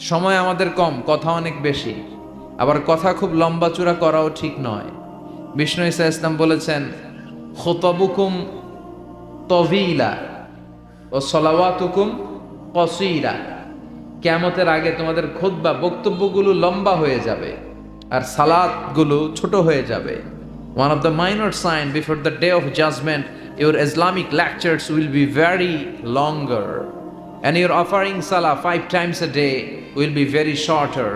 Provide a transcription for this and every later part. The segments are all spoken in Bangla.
সময় আমাদের কম, কথা অনেক বেশি। আবার কথা খুব লম্বা চূড়া করাও ঠিক নয়। বিষ্ণু ইসা ইসলাম বলেছেন, খোতবুকুম তভিলা ও সলাওয়াতুকুম কসিরা। কেমতের আগে তোমাদের খুতবা, বক্তব্যগুলো লম্বা হয়ে যাবে আর সালাদগুলো ছোট হয়ে যাবে। One of the minor sign before the day of judgement your Islamic lectures will be very longer and your offering salah five times a day will be very shorter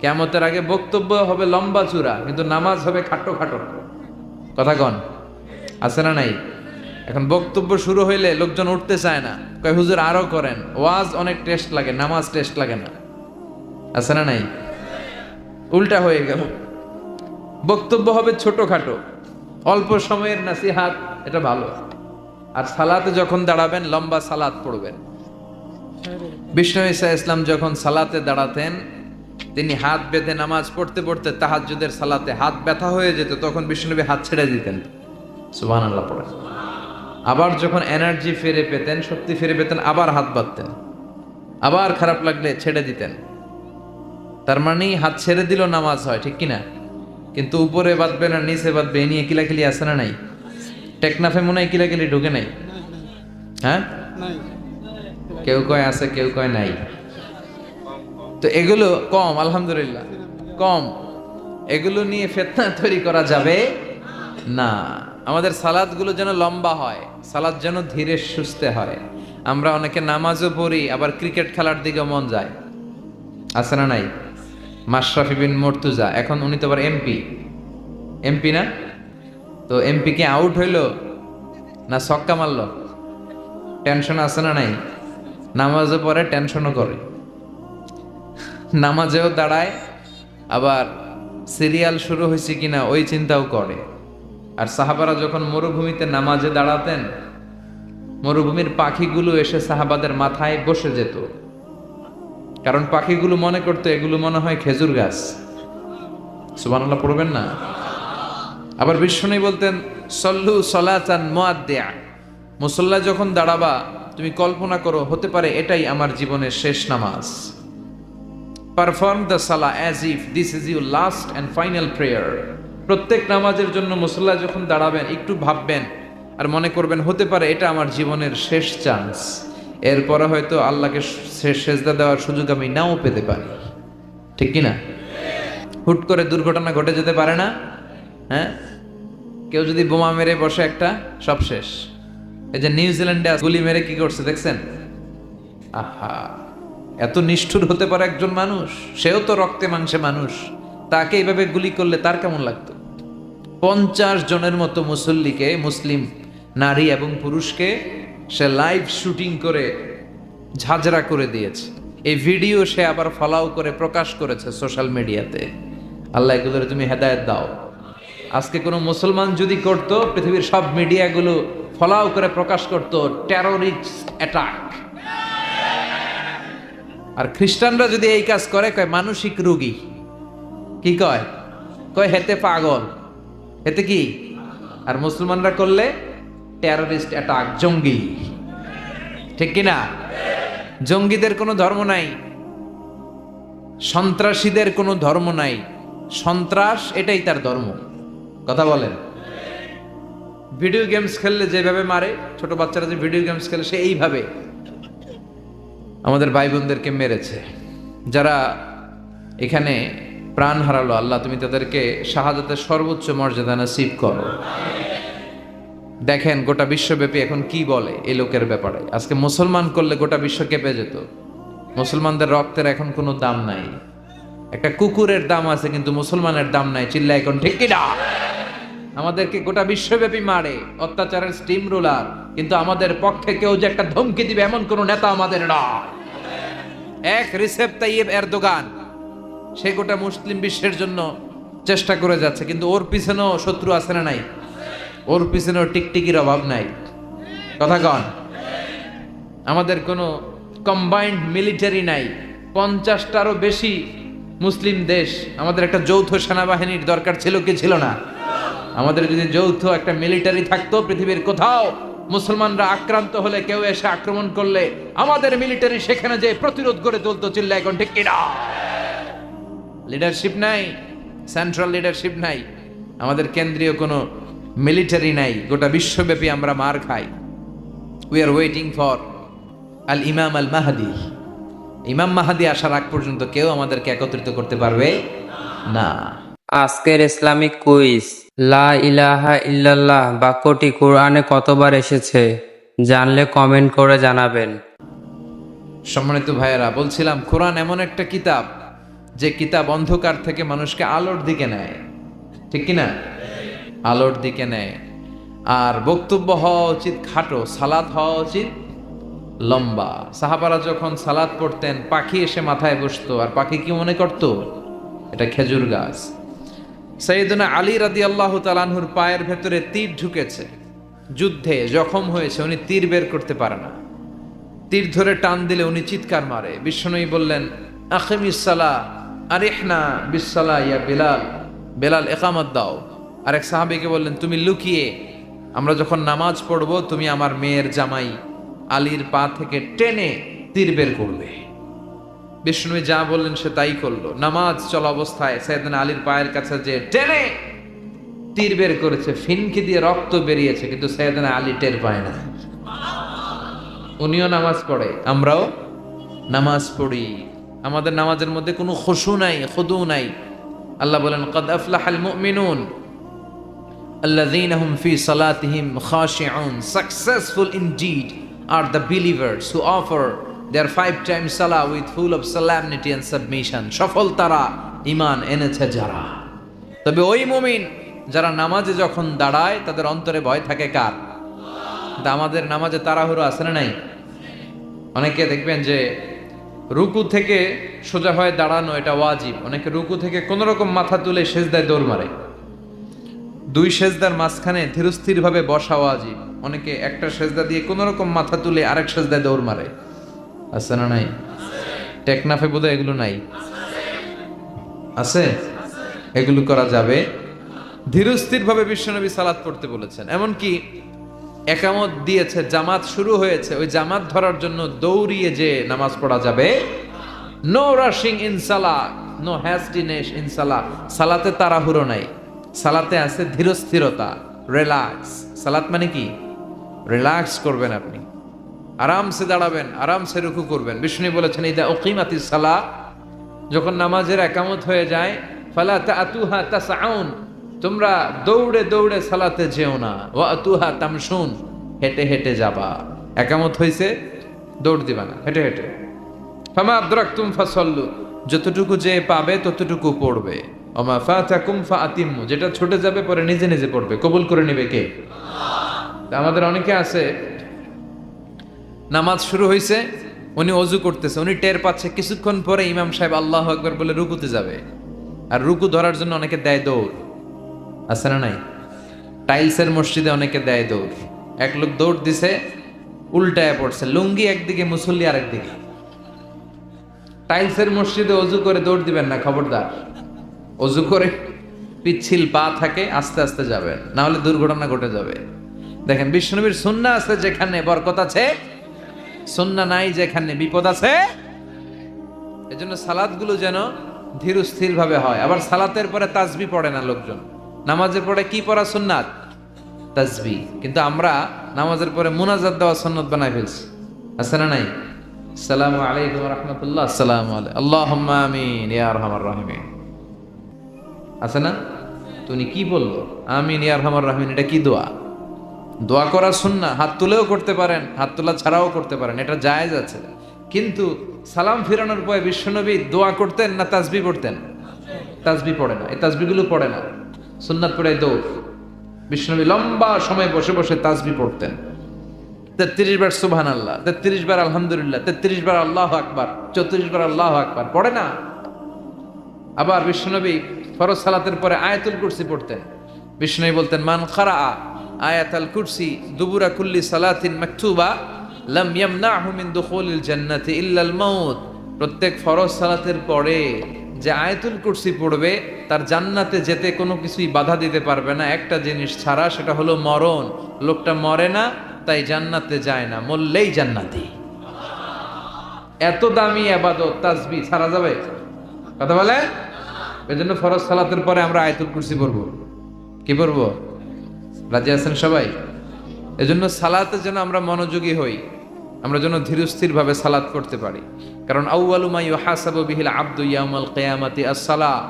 কেমতের আগে বক্তব্য হবে লম্বা চূড়া, কিন্তু নামাজ হবে খাটো খাটো। কথা কন? আছে না নাই? এখন বক্তব্য শুরু হইলে লোকজন উঠতে চায় না। কয়, হুজুর, আরও করেন। ওয়াজ অনেক টেস্ট লাগে, নামাজ টেস্ট লাগে না। আছে না নাই? উল্টা হয়ে গেল। বক্তব্য হবে ছোটখাটো অল্প সময়ের নাসিহাত, এটা ভালো। আর সালাতে যখন দাঁড়াবেন, লম্বা সালাত পড়বেন। বিষ্ণু ইসা ইসলাম যখন সালাতে দাঁড়াতেন, তিনি হাত বেঁধে নামাজ পড়তে পড়তে তাহাজ্জুদের সালাতে হাত ব্যথা হয়ে যেত, তখন বিষ্ণুনবী হাত ছেড়ে দিতেন। সুবহান আল্লাহ পড়ে। আবার যখন এনার্জি ফিরে পেতেন, শক্তি ফিরে পেতেন, আবার হাত বাঁধতেন। আবার খারাপ লাগলে ছেড়ে দিতেন। তার মানেই হাত ছেড়ে দিল নামাজ হয়, ঠিক কিনা? কিন্তু উপরে বাঁধবে না, নিচে বাঁধবে, এ নিয়ে কিলাকিলি আছে না নাই? টেকনাফে মনে হয় কিলাকিলি ঢুকে নাই। হ্যাঁ? কেউ কয় আছে, কেউ কয় নাই। তো এগুলো কম, আলহামদুলিল্লাহ। কম। এগুলো নিয়ে ফেতনা তৈরি করা যাবে না। আমাদের সালাদগুলো যেন লম্বা হয়, সালাদ যেন ধীরে সুস্থে হয়। আমরা অনেকে নামাজও পড়ি, আবার ক্রিকেট খেলার দিকে মন যায়। আছে না নাই? মাশরাফি বিন মর্তুজা, এখন উনি তো আবার এমপি। এমপি না? তো এমপি কি আউট হইল? না ছক্কা মারল? টেনশন আছে না নাই? নামাজও পরে টেনশনও করে। নামাজেও দাঁড়ায়, আবার সিরিয়াল শুরু হয়েছে কিনা ওই চিন্তাও করে। আর সাহাবারা যখন মরুভূমিতে নামাজে দাঁড়াতেন, মরুভূমির পাখিগুলো এসে সাহাবাদের মাথায় বসে যেত। কারণ পাখিগুলো মনে করতো, এগুলো মনে হয় খেজুর গাছ। সুবহানাল্লাহ, পড়বেন না? আবার বিষ্ণু বলতেন, সল্লু সলাচান মোয়াদ্দেয়া মুসল্লা যখন দাঁড়াবা তুমি কল্পনা করো, হতে পারে এটাই আমার জীবনের শেষ নামাজ। Perform the salah as if this is your last and final prayer প্রত্যেক নামাজের জন্য মুসল্লা যখন দাঁড়াবেন, একটু ভাববেন আর মনে করবেন, হতে পারে এটা আমার জীবনের শেষ চান্স এরপরে হয়তো আল্লাহকে শেষ সেজদা দেওয়ার সুযোগ আমি নাও পেতে পারি। ঠিক কি না হুট করে দুর্ঘটনা ঘটে যেতে পারে না? হ্যাঁ? কেউ যদি বোমা মেরে বসে একটা, সব শেষ। এই যে নিউজিল্যান্ডে গুলি মেরে কি করছে দেখছেন? আহা, এত নিষ্ঠুর হতে পারে একজন মানুষ? সেও তো রক্তে মাংসে মানুষ। তাকে এইভাবে গুলি করলে তার কেমন লাগতো? পঞ্চাশ জনের মতো মুসল্লিকে, মুসলিম নারী এবং পুরুষকে সে লাইভ শুটিং করে ঝাঁঝরা করে দিয়েছে। এই ভিডিও সে আবার ফলাও করে প্রকাশ করেছে সোশ্যাল মিডিয়াতে আল্লাহ এগুলোর তুমি হেদায়ত দাও। আজকে কোনো মুসলমান যদি করতো, পৃথিবীর সব মিডিয়াগুলো ফলাও করে প্রকাশ করত টেরোরিস্ট অ্যাটাক আর খ্রিস্টানরা যদি এই কাজ করে, কয় মানসিক রোগী। কি কয়? কয় হেতে পাগল। হেতে কি? আর মুসলমানরা করলে টেরোরিস্ট অ্যাটাক জঙ্গি। ঠিক কি না জঙ্গিদের কোনো ধর্ম নাই। সন্ত্রাসীদের কোনো ধর্ম নাই। সন্ত্রাস এটাই তার ধর্ম। কথা বলেন। ভিডিও গেমস খেললে যেভাবে মারে, ছোট বাচ্চারা যে ভিডিও গেমস খেলে সে এইভাবে আমাদের ভাই বোনদেরকে মেরেছে। যারা এখানে প্রাণ হারালো, আল্লাহ তুমি তাদেরকে শাহাদাতের সর্বোচ্চ মর্যাদা নসিব করো। দেখেন, গোটা বিশ্বব্যাপী এখন কি বলে এ লোকের ব্যাপারে। আজকে মুসলমান করলে গোটা বিশ্ব কেঁপে যেত। মুসলমানদের রক্তের এখন কোনো দাম নাই। একটা কুকুরের দাম আছে, কিন্তু মুসলমানের দাম নাই। চিল্লা এখন ঠিক কিনা আমাদেরকে গোটা বিশ্বব্যাপী মারে, অত্যাচারের স্টিম রোলার কিন্তু আমাদের পক্ষে কেউ যে একটা ধমকি দিবে এমন কোন নেতা আমাদের নয়। এক রিসেপ তাইয়েব এরদোগান, সে গোটা মুসলিম বিশ্বের জন্য চেষ্টা করে যাচ্ছে, কিন্তু ওর পিছনেও শত্রু আছে না নাই? ওর পিছনেও টিকটিকির অভাব নাই। কথা কন, আমাদের কোনো কম্বাইন্ড মিলিটারি নাই। পঞ্চাশটারও বেশি মুসলিম দেশ আমাদের একটা যৌথ সেনাবাহিনীর দরকার ছিল কি ছিল না? আমাদের যদি যৌথ একটা মিলিটারি থাকতো পৃথিবীর কোথাও, মুসলমানরা আক্রান্ত হলে কেউ এসে আক্রমণ করলে আমাদের মিলিটারি সেখানে যে প্রতিরোধ করে তুলতো চিল্লা, এখন ঠিক কিনা? লিডারশিপ নাই সেন্ট্রাল লিডারশিপ নাই, আমাদের কেন্দ্রীয় কোনো মিলিটারি নাই, গোটা বিশ্বব্যাপী আমরা মার খাই। We are waiting for al Imam al Mahdi ইমাম মাহাদি আসার আগ পর্যন্ত কেউ আমাদেরকে একত্রিত করতে পারবে না। আজকের ইসলামিক কুইজ। লা ইলাহা ইল্লাল্লাহ বাক্যটি কোরআনে কতবার এসেছে? জানলে কমেন্ট করে জানাবেন। সম্মানিত ভাইয়েরা, বলছিলাম, কোরআন এমন একটা কিতাব যে কিতাব অন্ধকার থেকে মানুষকে আলোর দিকে নেয়। ঠিক কি না আলোর দিকে নেয়। আর বক্তব্য হওয়া উচিত খাটো সালাদ হওয়া উচিত লম্বা। সাহাবারা যখন সালাদ পড়তেন, পাখি এসে মাথায় বসতো, আর পাখি কি মনে করতো? এটা খেজুর গাছ। সৈয়দনা আলী রাদি আল্লাহ তালানহুর পায়ের ভেতরে তীর ঢুকেছে। যুদ্ধে জখম হয়েছে, উনি তীর বের করতে পারে না। তীর ধরে টান দিলে উনি চিৎকার মারে। বিশ্বনয়ী বললেন আখিমিসালা আরিহনা বিসালা ইয়া বেলাল। বেলাল, একামত দাও। আরেক সাহাবিকে বললেন, তুমি লুকিয়ে, আমরা যখন নামাজ পড়ব, তুমি আমার মেয়ের জামাই আলীর পা থেকে টেনে তীর বের করবে। বিষ্ণু যা বললেন সে তাই করলো নামাজ চলা অবস্থায় সৈয়দিন আলীর পায়ের কাছে যে টেনে তীর বের করেছে ফিনকি দিয়ে রক্ত বেরিয়েছে কিন্তু সৈয়দিন আলী টের পায় না উনিও নামাজ পড়ে আমরাও নামাজ পড়ি আমাদের নামাজের মধ্যে কোনো খুশু নাই খুদু নাই আল্লাহ বলেন কদ আফলাহাল মুমিনুন الذين هم في صلاتهم خاشعون successful indeed are the believers who offer their five time salah with full of solemnity and submission সফল তারা ইমান এনেছে যারা। তবে ওই মুমিন যারা নামাজে যখন দাঁড়ায়, তাদের অন্তরে ভয় থাকে কার? কিন্তু আমাদের নামাজে তাড়াহুড়ো আছে না নাই? অনেকে দেখবেন যে রুকু থেকে সোজা হয়ে দাঁড়ানো এটা ওয়াজিব। অনেকে রুকু থেকে কোনো রকম মাথা তুলে সেজদায় দৌড় মারে। দুই সেজদার মাঝখানে ধীরস্থিরভাবে বসা ওয়াজিব। অনেকে একটা সেজদা দিয়ে কোনো রকম মাথা তুলে আরেক সেজদায় দৌড় মারে। আছে না নাই? টেকনাফে বোধহয় এগুলো নাই। আছে? এগুলো করা যাবে। ধীরস্থিরভাবে বিশ্বনবী সালাত পড়তে বলেছেন। এমনকি একামত দিয়েছে, জামাত শুরু হয়েছে। ওই জামাত ধরার জন্য দৌড়িয়ে যে নামাজ পড়া যাবে no rushing in salah no hastiness in salah সালাতে তাড়াহুড়ো নাই। সালাতে আছে ধীরস্থিরতা রিল্যাক্স সালাত মানে কি? রিল্যাক্স করবেন আপনি। আরামসে দাঁড়াবেন, আরামসে রুকু করবেন। বিষ্ণু বলেছেন, ইদা ওকিমাতি সালা যখন নামাজের একামত হয়ে যায়, ফালা তাতুহা তাসাউন তোমরা দৌড়ে দৌড়ে সালাতে যেও না। ও আতুহা তামশুন। হেঁটে হেঁটে যাবা। একামত হয়েছে দৌড় দিবা না, হেঁটে হেঁটে। ফামা আদ্রাকতুম ফাসল্লু। যতটুকু যে পাবে, ততটুকু পড়বে। ওমা ফাতাকুম ফাতিম্মু যেটা ছুটে যাবে, পরে নিজে নিজে পড়বে। কবুল করে নেবে কে? আমাদের অনেকে আছে নামাজ শুরু হয়েছে উনি অজু করতেছে, উনি টের পাচ্ছে, কিছুক্ষণ পরে ইমাম সাহেব আল্লাহ একবার বলে রুকুতে যাবে। আর রুকু ধরার জন্য অনেকে দেয় দৌড়। আছে না নাই? টাইলসের মসজিদে অনেকে দেয় দৌড়। এক লোক দৌড় দিছে, উল্টায় পড়ছে, লুঙ্গি একদিকে, মুসল্লি আরেকদিকে। টাইলসের মসজিদে অজু করে দৌড় দিবেন না, খবরদার। অজু করে পিচ্ছিল পা থাকে, আস্তে আস্তে যাবেন। না হলে দুর্ঘটনা ঘটে যাবে। দেখেন বিষ্ণুবীর সুন্না আছে যেখানে বরকত আছে সুন্না নাই যেখানে বিপদ আছে। এজন্য সালাদগুলো যেন ধীর স্থির ভাবে হয়। আবার সালাতের পরে তাজবি পড়ে না লোকজন। নামাজের পরে কি পড়া সুন্নাত? তাজবি। কিন্তু আমরা নামাজের পরে মুনাজাত দেওয়া সুন্নত বানাই ফেলছি। আছে না নাই? আসসালামু আলাইকুম রহমতুল্লাহ। আলাইকুম আল্লাহ আমিন, ইয়া রহমান রাহিমিন। আছে না? তুমি কি বলল? আমিন, ইয়া রহমান রাহিমিন, এটা কি দোয়া? দোয়া করা সুন্না হাত তুলেও করতে পারেন, হাত তোলা ছাড়াও করতে পারেন, এটা জায়েজ আছে। কিন্তু সালাম ফিরানোর পরে বিশ্বনবী দোয়া করতেন না তাজবি পড়তেন? তাজবি পড়ে না, এই তাজবিগুলো পড়ে না। সুন্নাত পড়ে দৌড়। বিশ্বনবী লম্বা সময় বসে বসে তাজবি পড়তেন। তেত্রিশ বার সুবহান আল্লাহ তেত্রিশ বার আলহামদুলিল্লাহ, তেত্রিশ বার আল্লাহ আকবার, চৌত্রিশ বার আল্লাহ আকবার, পড়ে না? আবার বিশ্বনবী ফরজ সালাতের পরে আয়াতুল কুরসি পড়তেন। বিষ্ণু বলতেন, মান খারা আয়াতাল কুরসি, দুবুরা কুল্লি সালাতিন মাকতুবা, লাম ইয়ামনাহু মিন দুখুলিল জান্নাতি ইল্লাল মাউত। প্রত্যেক ফরজ সালাতের পরে যে আয়াতুল কুরসি পড়বে, তার জান্নাতে যেতে কোনো কিছুই বাধা দিতে পারবে না। একটা জিনিস ছাড়া সেটা হলো মরণ। লোকটা মরে না, তাই জান্নাতে যায় না। মরলেই জান্নাতি। এত দামি আবাদত, তাজবি, ছাড়া যাবে? কথা বলে এজন্য ফরজ সালাতের পরে আমরা আয়তুল কুরসি পড়ব। কি পড়ব? রাজি আছেন সবাই? এজন্য সালাতে যেন আমরা মনোযোগী হই, আমরা যেন ধীরস্থির ভাবে সালাত করতে পারি। কারণ আউয়ালুমা ইউহাসাবু বিহিল আব্দু ইয়াউমাল কিয়ামাতি আস-সালা।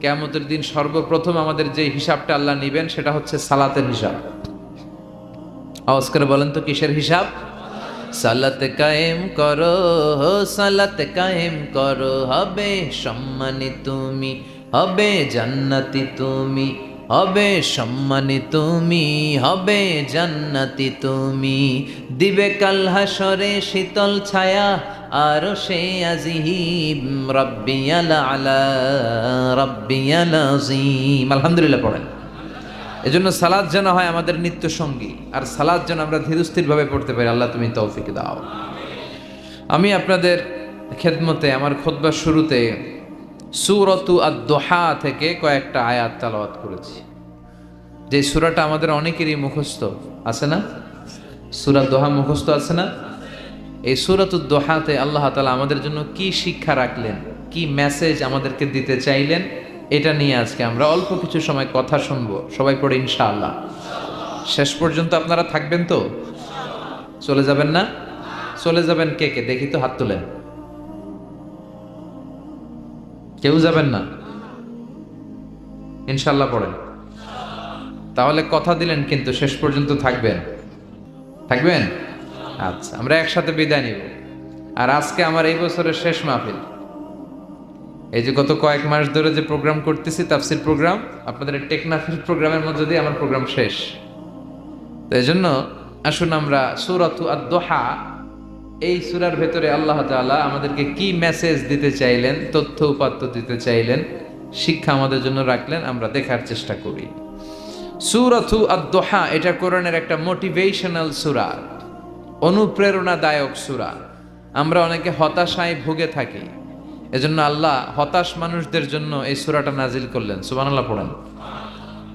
কিয়ামতের দিন সর্বপ্রথম আমাদের যে হিসাবটা আল্লাহ নেবেন, সেটা হচ্ছে সালাতের হিসাব। আওয়াজ বলেন তো কিসের হিসাব? সালাত কায়েম করো, সালাত কায়েম করো, হবে সম্মানী তুমি, হবে জান্নাতি তুমি। হবে সম্মানী তুমি, হবে জান্নাতি তুমি। দিবে কাল হাসরে শীতল ছায়া, আর সে আজিহিম রব্বিয়াল আলা রব্বিয়াল আজিম। আলহামদুলিল্লাহ পড়েন। এজন্য সালাদ যেন হয় আমাদের নিত্য সঙ্গী, আর সালাদ যেন আমরা ধীরস্থিরভাবে পড়তে পারি, আল্লাহ তুমি তৌফিক দাও। আমি আপনাদের খেদমতে, আমার খোদবার শুরুতে সুরতু আদোহা থেকে কয়েকটা আয়াত তালাওয়াত করেছি। যে সুরাটা আমাদের অনেকেরই মুখস্থ, আছে না? সুরা দোহা মুখস্থ আছে না? এই সুরাতু দোহাতে আল্লাহ তালা আমাদের জন্য কি শিক্ষা রাখলেন, কি মেসেজ আমাদেরকে দিতে চাইলেন, এটা নিয়ে আজকে আমরা অল্প কিছু সময় কথা শুনব। সবাই পড়ে ইনশাআল্লাহ। শেষ পর্যন্ত আপনারা থাকবেন তো? চলে যাবেন না? চলে যাবেন কে কে? দেখি তো হাত তোলেন। কেউ যাবেন না? ইনশাল্লাহ পড়েন। তাহলে কথা দিলেন, কিন্তু শেষ পর্যন্ত থাকবেন। থাকবেন? আচ্ছা আমরা একসাথে বিদায় নিব। আর আজকে আমার এই বছরের শেষ মাহফিল। এই যে গত কয়েক মাস ধরে যে প্রোগ্রাম করতেছি, তাফসির প্রোগ্রাম, আপনাদের টেকনাফিল প্রোগ্রামের মধ্যে দিয়ে আমার প্রোগ্রাম শেষ। তো এই জন্য আসুন আমরা সুরাতু আদ-দোহা এই সুরার ভেতরে আল্লাহ তাআলা আমাদেরকে কি মেসেজ দিতে চাইলেন, তথ্য উপাত্ত দিতে চাইলেন, শিক্ষা আমাদের জন্য রাখলেন, আমরা দেখার চেষ্টা করি। সুরাতু আদ-দোহা, এটা কোরআনের একটা মোটিভেশনাল সুরা, অনুপ্রেরণাদায়ক সুরা। আমরা অনেকে হতাশায় ভুগে থাকি। এজন্য আল্লাহ হতাশ মানুষদের জন্য এই সুরাটা নাজিল করলেন। সুবহানাল্লাহ পড়েন।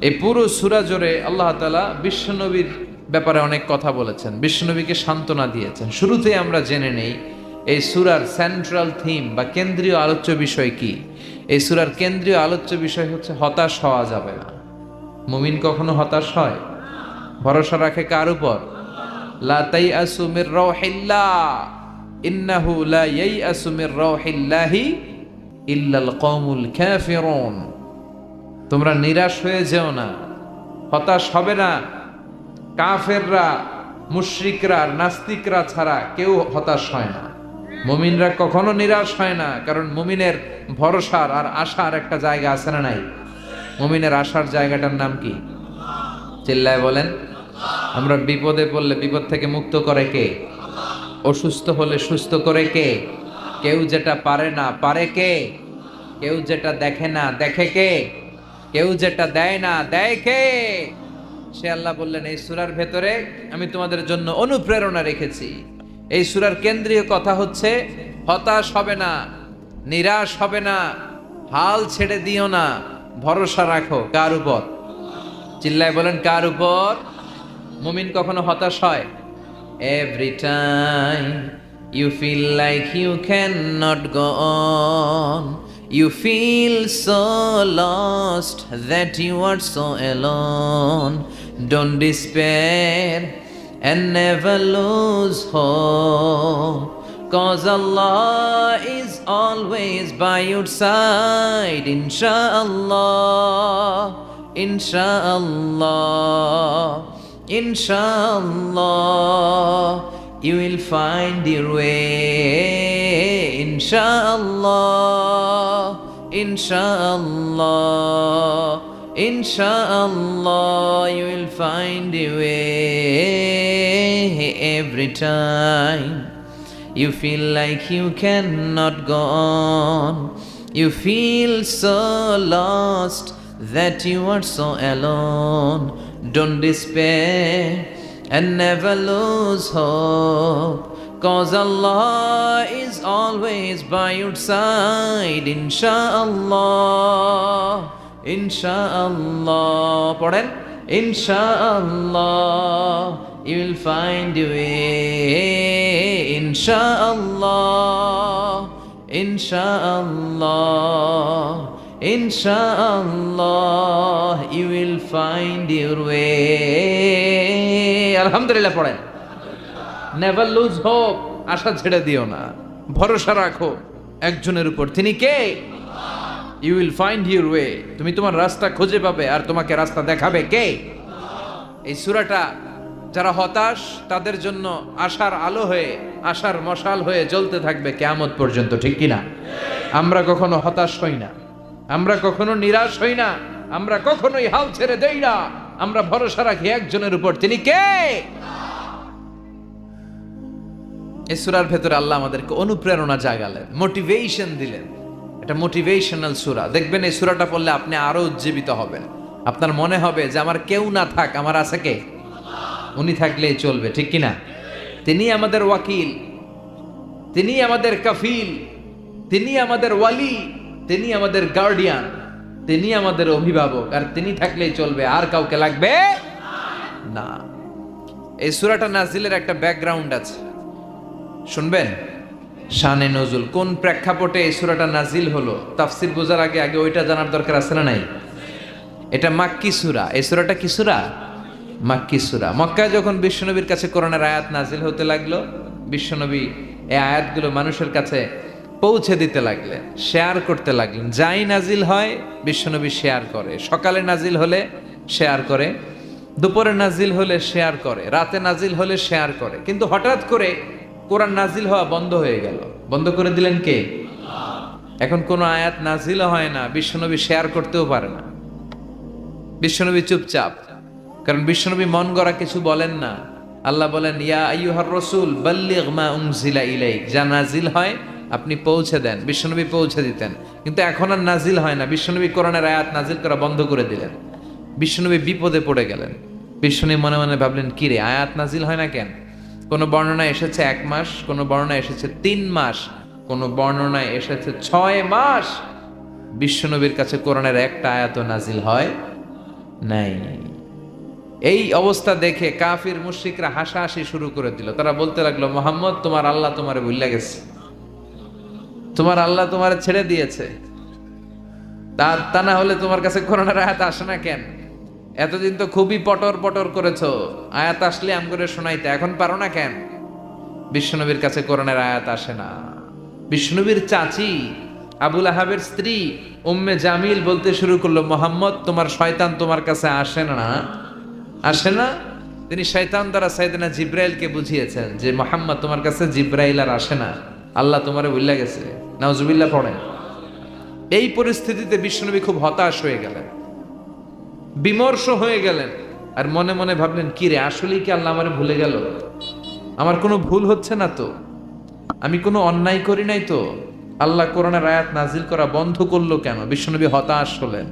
এই পুরো সুরা জোরে আল্লাহ তালা বিশ্বনবীর ব্যাপারে অনেক কথা বলেছেন। বিশ্বনবীকে সান্ত্বনা দিয়েছেন। শুরুতেই আমরা জেনে নেই, এই সুরার সেন্ট্রাল থিম বা কেন্দ্রীয় আলোচ্য বিষয় কি? এই সুরার কেন্দ্রীয় আলোচ্য বিষয় হচ্ছে, হতাশ হওয়া যাবে না। মুমিন কখনো হতাশ হয়? ভরসা রাখে কার উপর? ইন্নাহু লা ইয়াই ইল্লাল তোমরা নিরাশ হয়ে যেও না। হতাশ হবে না। কাফেররা, মুশ্রিকরা, নাস্তিকরা ছাড়া কেউ হতাশ হয় না। মুমিনরা কখনো নিরাশ হয় না, কারণ মুমিনের ভরসার আর আশার একটা জায়গা আছে না নাই? মুমিনের আশার জায়গাটার নাম কি? চিল্লায় বলেন, আমরা বিপদে পড়লে বিপদ থেকে মুক্ত করে কে? অসুস্থ হলে সুস্থ করে কে? কেউ যেটা পারে না পারে কে? কেউ যেটা দেখে না দেখে কে? কেউ যেটা দেয় না দেয় কে? সে আল্লাহ বললেন, এই সুরার ভেতরে আমি তোমাদের জন্য অনুপ্রেরণা রেখেছি। এই সুরার কেন্দ্রীয় কথা হচ্ছে, হতাশ হবে না, নিরাশ হবে না, হাল ছেড়ে দিও না, ভরসা রাখো। কার উপর? চিল্লায় বলেন, কার উপর? মুমিন কখনো হতাশ হয়? Every time you feel like you can not go on You feel so lost that you are so alone. Don't despair and never lose hope. Cause Allah is always by your side. inshallah. Inshallah, inshallah, You will find your way. inshallah inshallah. Inshallah, you will find a way every time. You feel like you cannot go on. You feel so lost that you are so alone. Don't despair and never lose hope. Cause Allah is always by your side, inshallah. ইনশাআল্লাহ পড়েন ইনশাআল্লাহ you will find your way inshallah inshallah inshallah you will find your way আলহামদুলিল্লাহ পড়েন নেভার লুজ হোপ আশা ছেড়ে দিও না। ভরসা রাখো। একজনের উপর। তিনি কে? You will find your way তুমি তোমার রাস্তা খুঁজে পাবে আর তোমাকে রাস্তা দেখাবে কে? এই সুরাটা যারা হতাশ, তাদের জন্য আশার আলো হয়ে, আশার মশাল হয়ে জ্বলতে থাকবে কেয়ামত পর্যন্ত, ঠিক কিনা? আমরা কখনো হতাশ হই না। আমরা কখনো নিরাশ হই না। আমরা কখনোই হাল ছেড়ে দেই না। আমরা ভরসা রাখি একজনের উপর। তিনি কে? এই সুরার ভেতরে আল্লাহ আমাদেরকে অনুপ্রেরণা জাগালেন মোটিভেশন দিলেন। এটা মোটিভেশনাল সুরা। দেখবেন এই সুরাটা পড়লে আপনি আরও উজ্জীবিত হবেন। আপনার মনে হবে যে আমার কেউ না থাক, আমার আছে কে? উনি থাকলেই চলবে, ঠিক কিনা তিনি আমাদের ওয়াকিল, তিনি আমাদের কাফিল, তিনি আমাদের ওয়ালি, তিনি আমাদের গার্ডিয়ান তিনি আমাদের অভিভাবক, আর তিনি থাকলেই চলবে। আর কাউকে লাগবে না। এই সুরাটা নাজিলের একটা ব্যাকগ্রাউন্ড আছে। শুনবেন? শানে নজুল, কোন প্রেক্ষাপটে এই সুরাটা নাজিল হলো? তাফসির বোঝার আগে আগে ওইটা জানার দরকার আছে না নাই? এটা মাক্কি সুরা। এই সুরাটা কি সুরা? মাক্কি সুরা। মক্কায় যখন বিশ্বনবীর কাছে করোনার আয়াত নাজিল হতে লাগল, বিশ্বনবী এই আয়াতগুলো মানুষের কাছে পৌঁছে দিতে লাগলেন, শেয়ার করতে লাগলেন। যাই নাজিল হয়, বিশ্বনবী শেয়ার করে। সকালে নাজিল হলে শেয়ার করে, দুপুরে নাজিল হলে শেয়ার করে, রাতে নাজিল হলে শেয়ার করে। কিন্তু হঠাৎ করে কোরআন নাজিল হওয়া বন্ধ হয়ে গেল। বন্ধ করে দিলেন কে? এখন কোনো আয়াত নাজিল হয় না, বিশ্বনবী শেয়ার করতেও পারে না। বিশ্বনবী চুপচাপ। কারণ বিশ্বনবী মন গড়া কিছু বলেন না। আল্লাহ বলেন, ইয়া আইয়ুহার রসুল, বাল্লিগ ইলাইক। যা নাজিল হয়, আপনি পৌঁছে দেন। বিশ্বনবী পৌঁছে দিতেন। কিন্তু এখন আর নাজিল হয় না। বিশ্বনবী কোরআনের আয়াত নাজিল করা বন্ধ করে দিলেন। বিশ্বনবী বিপদে পড়ে গেলেন। বিশ্বনবী মনে মনে ভাবলেন, কি রে, আয়াত নাজিল হয় না কেন? কোনো বর্ণনায় এসেছে এক মাস, কোনো বর্ণনায় এসেছে তিন মাস, কোনো বর্ণনায় এসেছে ছয় মাস? বিশ্বনবীর কাছে কোরআনের একটা আয়াত নাজিল হয় নাই। এই অবস্থা দেখে কাফির মুশরিকরা হাসাহাসি শুরু করে দিল। তারা বলতে লাগল, মোহাম্মদ, তোমার আল্লাহ তোমারে ভুল্লা গেছে। তোমার আল্লাহ তোমার ছেড়ে দিয়েছে। তা না হলে তোমার কাছে করোনার আয়াত আসে না কেন? এতদিন তো খুবই পটর পটর করেছ। আয়াত আসলে আম করে শোনাইতে, এখন পারো না কেন? বিশ্বনবীর কাছে করোনার আয়াত আসে না। বিষ্ণুবীর চাচি আবুল আহাবের স্ত্রী উম্মে জামিল বলতে শুরু করল, মোহাম্মদ, তোমার শয়তান তোমার কাছে আসে না। আসে না? তিনি শয়তান দ্বারা সাইদিনা জিব্রাইলকে বুঝিয়েছেন যে, মোহাম্মদ, তোমার কাছে জিব্রাইল আর আসে না। আল্লাহ তোমারে উল্লা গেছে। নাউজুবিল্লাহ পড়েন। এই পরিস্থিতিতে বিশ্বনবী খুব হতাশ হয়ে গেলেন। বিমর্ষ হয়ে গেলেন। আর মনে মনে ভাবলেন কি রে আসলেই কি আল্লাহ আমারে ভুলে গেল? আমার কোনো ভুল হচ্ছে না তো? আমি কোনো অন্যায় করি নাই তো? আল্লাহ কোরআনের আয়াত নাজিল করা বন্ধ করল কেন? বিশ্বনবী হতাশ হলেন।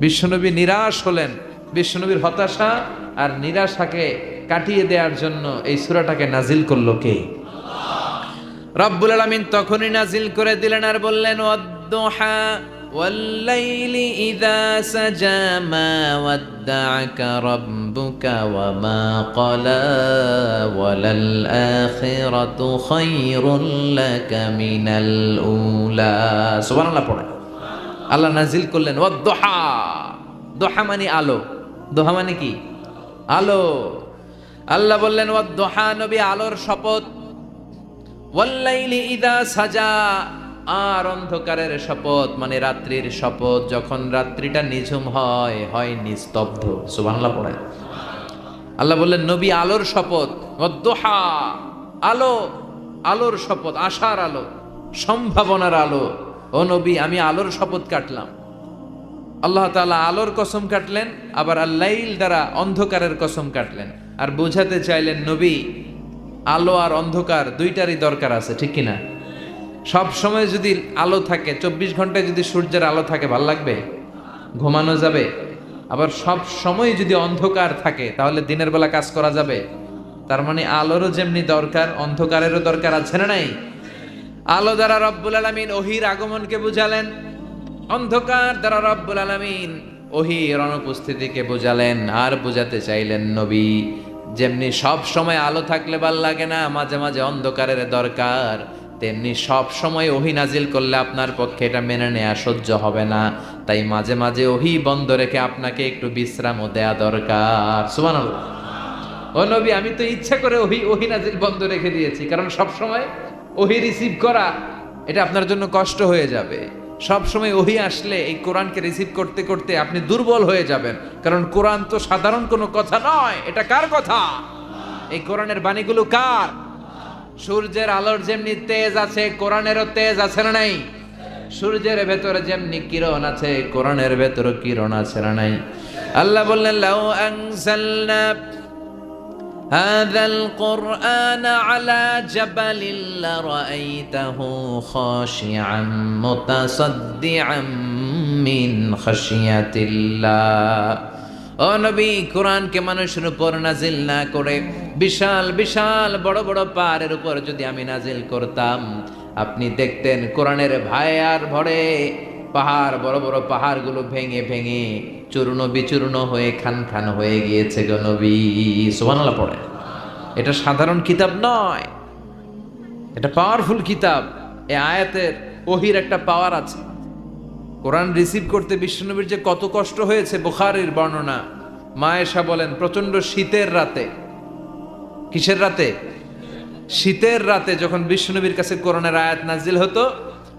বিশ্বনবী নিরাশ হলেন। বিশ্বনবীর হতাশা আর নিরাশাকে কাটিয়ে দেওয়ার জন্য এই সূরাটাকে নাজিল করল কে? রব্বুল আলামিন তখনই নাজিল করে দিলেন আর বললেন, ওয়াদ্দুহা والليل إذا سجى ما ودعك ربك وما قلى وللآخرة خير لك من الأولى سبحان الله পড়ে আল্লাহ নাজিল করলেন ওয়াদ্দুহা দোহা মানে আলো দোহা মানে কি আলো আল্লাহ বললেন ওয়াদ্দুহা নবী আলোর শপথ ওয়াল্লাইলি ইদা সাজা আর অন্ধকারের শপথ মানে রাত্রির শপথ, যখন রাত্রিটা নিঝুম হয় হয় নিস্তব্ধ। সুবহানাল্লাহ পড়ে। আল্লাহ বললেন, নবী, আলোর শপথ আলো, আলোর শপথ, আশার আলো, সম্ভাবনার আলো। ও নবী, আমি আলোর শপথ কাটলাম। আল্লাহ তাআলা আলোর কসম কাটলেন, আবার আল্লাইল দ্বারা অন্ধকারের কসম কাটলেন। আর বোঝাতে চাইলেন, নবী, আলো আর অন্ধকার দুইটারই দরকার আছে, ঠিক কিনা? সব সময় যদি আলো থাকে, চব্বিশ ঘন্টায় যদি সূর্যের আলো থাকে, ভালো লাগবে? ঘুমানো যাবে? আবার সব সময় যদি অন্ধকার থাকে, তাহলে দিনের বেলা কাজ করা যাবে? তার মানে আলোরও যেমনি দরকার, অন্ধকারেরও দরকার, আছে না নাই? আলো দ্বারা রব্বুল আলমিন ওহির আগমনকে বুঝালেন। অন্ধকার দ্বারা রব্বুল আলমিন ওহির অনুপস্থিতিকে বোঝালেন, আর বোঝাতে চাইলেন নবী। যেমনি সব সময় আলো থাকলে ভালো লাগে না, মাঝে মাঝে অন্ধকারের দরকার। তেমনি সব সময় ওহি নাজিল করলে আপনার পক্ষে এটা মেনে নেওয়া সহ্য হবে না। তাই মাঝে মাঝে ওহি বন্ধ রেখে আপনাকে একটু বিশ্রামও দেয়া দরকার। সুমান ও নবী, আমি তো ইচ্ছা করে ওহি ওহি নাজিল বন্ধ রেখে দিয়েছি, কারণ সব সময় ওহি রিসিভ করা, এটা আপনার জন্য কষ্ট হয়ে যাবে। সব সময় ওহি আসলে এই কোরআনকে রিসিভ করতে করতে আপনি দুর্বল হয়ে যাবেন। কারণ কোরআন তো সাধারণ কোনো কথা নয়। এটা কার কথা? এই কোরআনের বাণীগুলো কার? সূর্যের আলোর যেমনি তেজ আছে কোরআনেরও তেজ আছে না নাই সূর্যের ভেতরে যেমনি কিরণ আছে কোরআনের ভেতরে কিরণ আছে না নাই আল্লাহ বললেন লাউ আনজালনা هذا القرآن على جبل لرأيته خاشعا متصدعا من خشية الله ও নবী, কোরআনকে মানুষের উপর নাজিল না করে, বিশাল বিশাল বড় বড় পাহাড়ের উপর যদি আমি নাজিল করতাম, আপনি দেখতেন কোরআনের আর ভরে, পাহাড়, বড় বড় পাহাড়গুলো ভেঙে ভেঙে চূর্ণ বিচূর্ণ হয়ে খান খান হয়ে গিয়েছে গো নবী। পড়ে এটা সাধারণ কিতাব নয়, এটা পাওয়ারফুল কিতাব। এই আয়াতের ওহির একটা পাওয়ার আছে। কোরআন রিসিভ করতে বিশ্বনবীর যে কত কষ্ট হয়েছে বুখারির বর্ণনা। মায়েশা বলেন প্রচণ্ড শীতের রাতে। কিসের রাতে? শীতের রাতে যখন বিশ্বনবীর কাছে কোরআনের আয়াত নাজিল হতো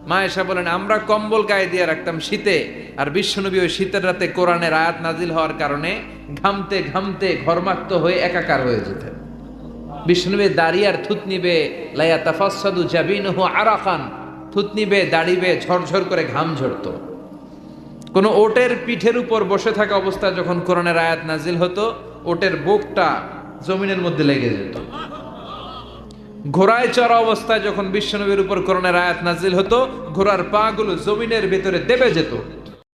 মায়েশা বলেন, আমরা কম্বল গায়ে দিয়ে রাখতাম শীতে, আর বিশ্বনবী ওই শীতের রাতে কোরআনের আয়াত নাজিল হওয়ার কারণে ঘামতে ঘামতে ঘরমাক্ত হয়ে একাকার হয়ে যেতেন। বিষ্ণুবে দাড়ি আর থুতনিবে লাইয়া তাফাসাদু জাবিনহু আরাকান থুতনিবে দাড়িবে ঝরঝর করে ঘাম ঝরতো। কোনো ওটের পিঠের উপর বসে থাকা অবস্থায় যখন কোরআনের আয়াত নাজিল হতো, ওটের বুকটা জমিনের মধ্যে লেগে যেত। ঘোড়ায় চড়া অবস্থায় যখন বিশ্বনবীর উপর কোরআনের আয়াত নাজিল হতো, ঘোড়ার পা গুলো জমিনের ভেতরে দেবে যেত।